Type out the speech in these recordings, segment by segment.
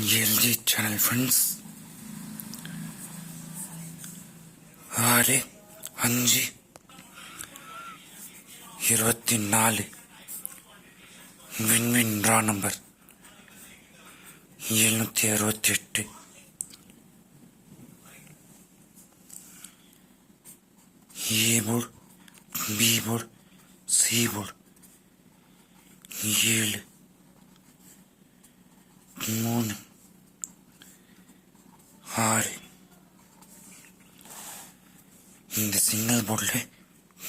LG channel friends ஆறு அஞ்சு இருபத்தி நாலு வின்வின் ரா நம்பர் எழுநூற்றி அறுபத்தி எட்டு A board B board C board ஏழு மூணு. ஆறு. இந்த சிங்கிள் போர்டில்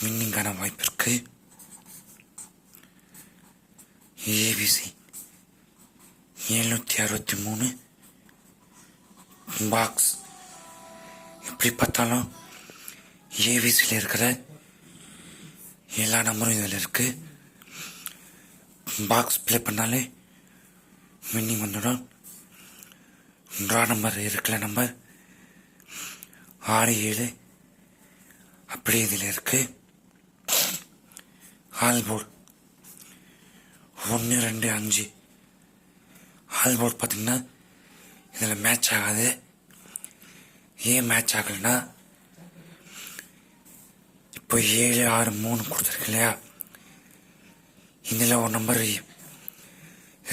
வின்னிங்கான வாய்ப்பு இருக்கு. ஏபிசி எழுநூற்றி அறுபத்தி மூணு. பாக்ஸ் எப்படி பார்த்தாலும் ஏபிசியில் இருக்கிற எல்லா நம்பரும் இதில் இருக்கு. பாக்ஸ் ப்ளே பண்ணாலே வின்னிங் வந்துடும். ஒன்றாம் நம்பர் இருக்கிற நம்பர் ஆறு ஏழு. அப்படி இதில் இருக்கு. ஆல்போர்ட். ஒன்று ரெண்டு அஞ்சு. ஆல்போர்ட் பார்த்திங்கன்னா பார்த்தீங்கன்னா இதில் மேட்ச் ஆகாது. ஏன் மேட்ச் ஆகலைன்னா இப்போ ஏழு ஆறு மூணு கொடுத்துருக்கு இல்லையா? இதில் ஒரு நம்பர்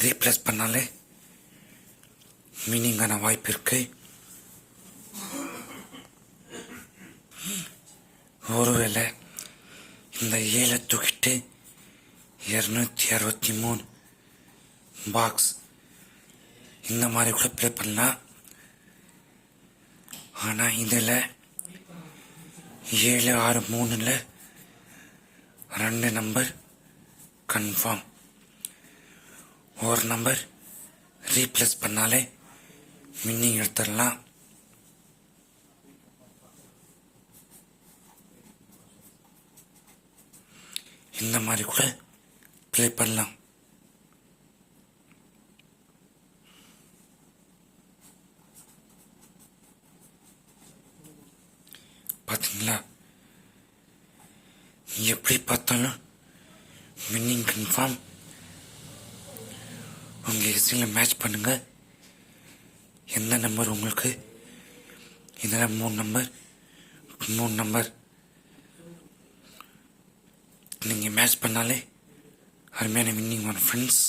ரீப்ளேஸ் பண்ணாலே மீனிங்கான வாய்ப்பிற்கு ஒருவேளை இந்த ஏழை தூக்கிட்டு இரநூத்தி அறுபத்தி மூணு பாக்ஸ் இந்த மாதிரி கூட ப்ளே பண்ணலாம். ஆனால் இதில் ஏழு ஆறு மூணில் ரெண்டு நம்பர் கன்ஃபார்ம் ஒரு நம்பர் ரீப்ளேஸ் பண்ணாலே மின்னி எடுத்துடலாம் இந்த மாதிரி கூட ப்ளே பண்ணலாம். பார்த்தீங்களா எப்படி பார்த்தாலும் வின்னிங் கன்ஃபார்ம் உங்கள் இசையில் மேட்ச் பண்ணுங்கள் எந்த நம்பர் உங்களுக்கு? இதில் மூணு நம்பர்? மூணு நம்பர். நீங்கள் மேட்ச் பண்ணாலே அருமையான வின்னிங் ஒன் ஃப்ரெண்ட்ஸ்